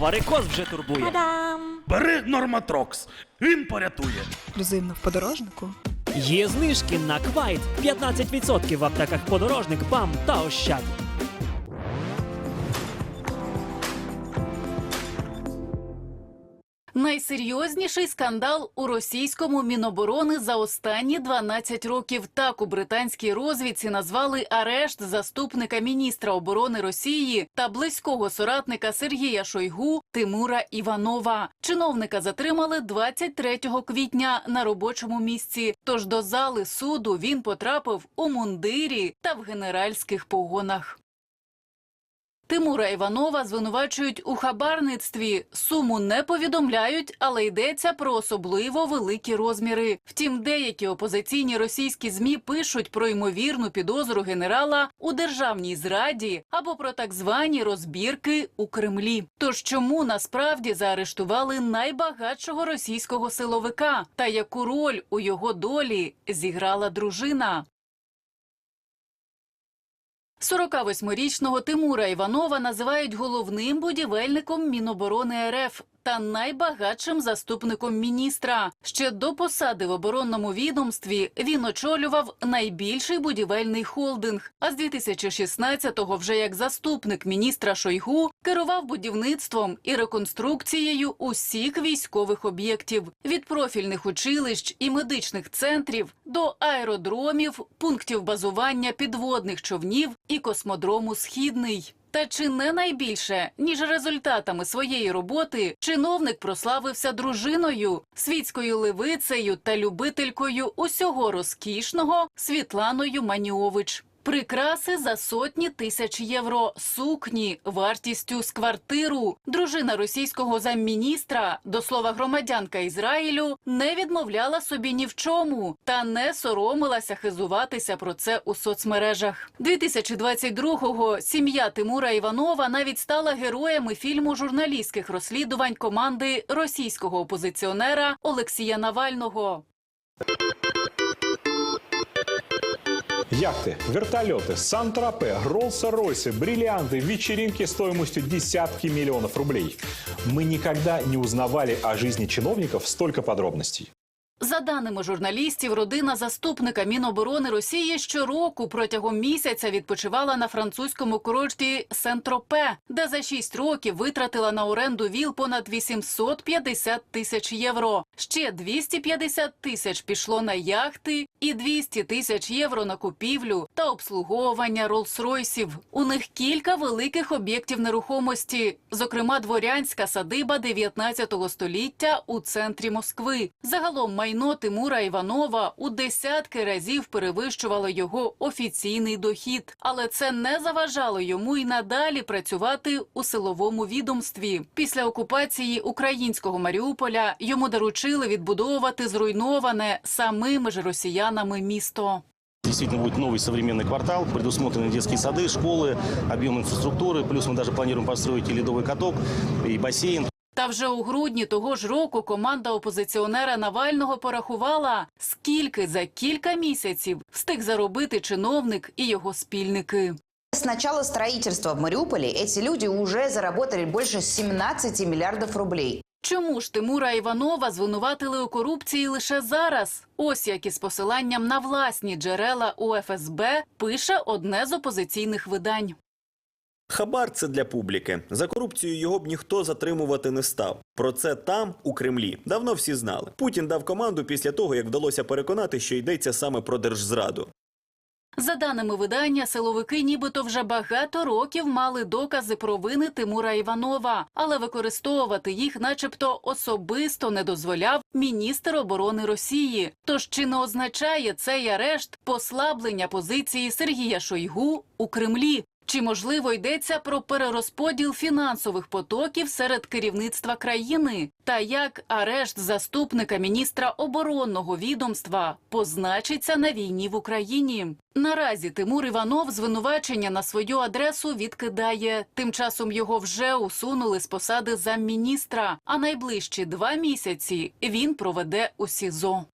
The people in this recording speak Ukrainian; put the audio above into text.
Варикоз вже турбує. Та-дам! Бери Норматрокс, він порятує. Ексклюзивно в подорожнику. Є знижки на квайт 15% в аптеках подорожник, БАМ та Ощад. Найсерйозніший скандал у російському міноборони за останні 12 років. Так у британській розвідці назвали арешт заступника міністра оборони Росії та близького соратника Сергія Шойгу Тимура Іванова. Чиновника затримали 23 квітня на робочому місці. Тож до зали суду він потрапив у мундирі та в генеральських погонах. Тимура Іванова звинувачують у хабарництві. Суму не повідомляють, але йдеться про особливо великі розміри. Втім, деякі опозиційні російські змі пишуть про ймовірну підозру генерала у державній зраді або про так звані розбірки у Кремлі. Тож чому насправді заарештували найбагатшого російського силовика та яку роль у його долі зіграла дружина? 48-річного Тимура Іванова називають головним будівельником Міноборони РФ та найбагатшим заступником міністра. Ще до посади в оборонному відомстві він очолював найбільший будівельний холдинг. А з 2016-го вже як заступник міністра Шойгу керував будівництвом і реконструкцією усіх військових об'єктів від профільних училищ і медичних центрів до аеродромів, пунктів базування підводних човнів і космодрому Східний. Та чи не найбільше, ніж результатами своєї роботи, чиновник прославився дружиною, світською левицею та любителькою усього розкішного Світланою Маніович. Прикраси за сотні тисяч євро, сукні вартістю з квартиру. Дружина російського замміністра, до слова громадянка Ізраїлю, не відмовляла собі ні в чому та не соромилася хизуватися про це у соцмережах. 2022-го сім'я Тимура Іванова навіть стала героями фільму журналістських розслідувань команди російського опозиціонера Олексія Навального. Яхты, вертолеты, Сан-Тропе, Роллс-Ройсы, бриллианты, вечеринки стоимостью десятки миллионов рублей. Мы никогда не узнавали о жизни чиновников столько подробностей. За даними журналістів, родина заступника Міноборони Росії щороку протягом місяця відпочивала на французькому курорті Сен-Тропе, де за шість років витратила на оренду віл понад 850 тисяч євро. Ще 250 тисяч пішло на яхти і 200 тисяч євро на купівлю та обслуговування Роллс-Ройсів. У них кілька великих об'єктів нерухомості, зокрема дворянська садиба 19 століття у центрі Москви. Загалом майно Тимура Іванова у десятки разів перевищувало його офіційний дохід, але це не заважало йому й надалі працювати у силовому відомстві. Після окупації українського Маріуполя йому доручили відбудовувати зруйноване самими ж росіянами місто. Действительно будет новый современный квартал, предусмотрены детские сады, школы, объем инфраструктуры, плюс мы даже планируем построить и ледовый каток, и бассейн. Та вже у грудні того ж року команда опозиціонера Навального порахувала, скільки за кілька місяців встиг заробити чиновник і його спільники. С начала строительства в Мариуполе эти люди уже заработали больше 17 миллиардов рублей. Чому ж Тимура Іванова звинуватили у корупції лише зараз? Ось як із посиланням на власні джерела у ФСБ пише одне з опозиційних видань. Хабар це для публіки. За корупцію його б ніхто затримувати не став. Про це там, у Кремлі, давно всі знали. Путін дав команду після того, як вдалося переконати, що йдеться саме про держзраду. За даними видання, силовики нібито вже багато років мали докази про вини Тимура Іванова, але використовувати їх, начебто, особисто не дозволяв міністр оборони Росії. Тож чи не означає цей арешт послаблення позиції Сергія Шойгу у Кремлі? Чи можливо йдеться про перерозподіл фінансових потоків серед керівництва країни? Та як арешт заступника міністра оборонного відомства позначиться на війні в Україні? Наразі Тимур Іванов звинувачення на свою адресу відкидає. Тим часом його вже усунули з посади замміністра, а найближчі два місяці він проведе у СІЗО.